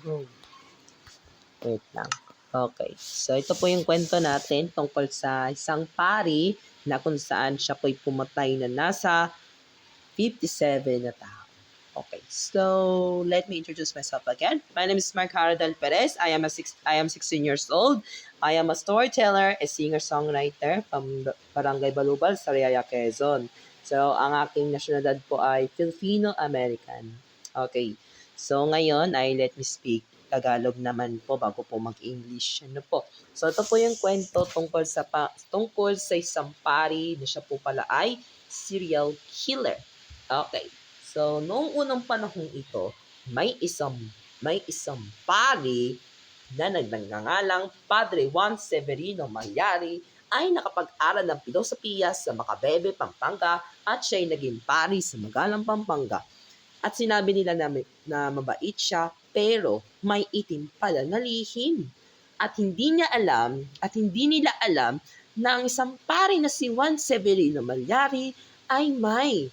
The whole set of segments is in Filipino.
Go. Wait lang. Okay. So, ito po yung kwento natin tungkol sa isang pari na kung saan siya po'y pumatay na nasa 57 na tao. Okay. So, let me introduce myself again. My name is Mark Haradal Perez. I am a six, I am 16 years old. I am a storyteller, a singer-songwriter from Barangay Balubal, Sariaya, Quezon. So, ang aking nasyonalidad po ay Filipino-American. Okay. So, ngayon ay let me speak Tagalog naman po bago po mag-English. Ano po? So, ito po yung kwento tungkol sa pa, tungkol sa isang pari na siya po pala ay serial killer. Okay. So, noong unang panahong ito, may isang may isang pari na nagnangalang Padre Juan Severino Malyari ay nakapag-aral ng filosofiya sa Macabebe, Pampanga at siya ay naging pari sa Magalang, Pampanga. At sinabi nila na, na mabait siya pero may itim pala na lihim. At hindi niya alam at hindi nila alam na ang isang pari na si Juan Severino Malyari ay may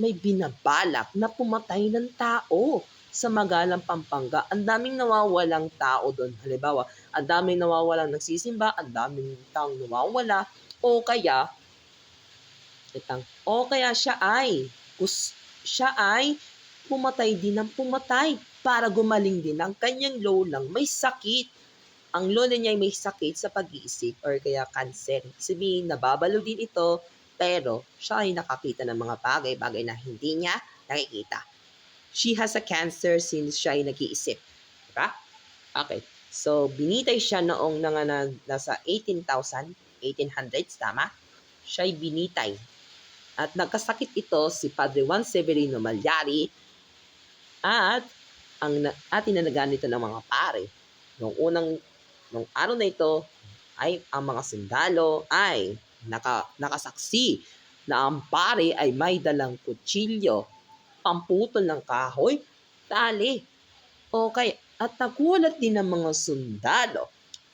may binabalak na pumatay ng tao sa Magalang Pampanga. Ang daming nawawalang tao doon. Halimbawa, ang daming nawawalang nagsisimba, ang daming taong nawawala, o kaya, itang, o kaya siya ay, kus, siya ay pumatay din ng pumatay para gumaling din ang kanyang lolang may sakit. Ang lola niya ay may sakit sa pag-iisip or kaya cancer. Sabihin, nababalo din ito, pero siya ay nakakita ng mga bagay-bagay na hindi niya nakikita. She has a cancer since siya ay nag-iisip. Diba? Okay. So, binitay siya noong nanganag nasa 18,000, 1800s, tama? Siya ay binitay. At nagkasakit ito si Padre Juan Severino Malyari at ang at inanagaan ng mga pare. Nung unang nung araw na ito ay ang mga sundalo ay naka, nakasaksi na ang pare ay may dalang kutsilyo, pamputol ng kahoy, tali. Okay, at nagulat din ng mga sundalo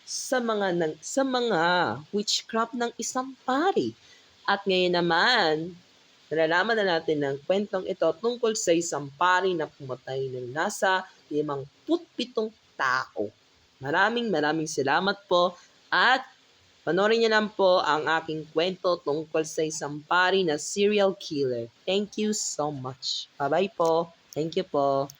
sa mga nang, sa mga witchcraft ng isang pari. At ngayon naman, nalalaman na natin ng kwentong ito tungkol sa isang pari na pumatay ng nasa 57 tao. Maraming maraming salamat po at panoorin niyo lang po ang aking kwento tungkol sa isang pari na serial killer. Thank you so much. Bye-bye po. Thank you po.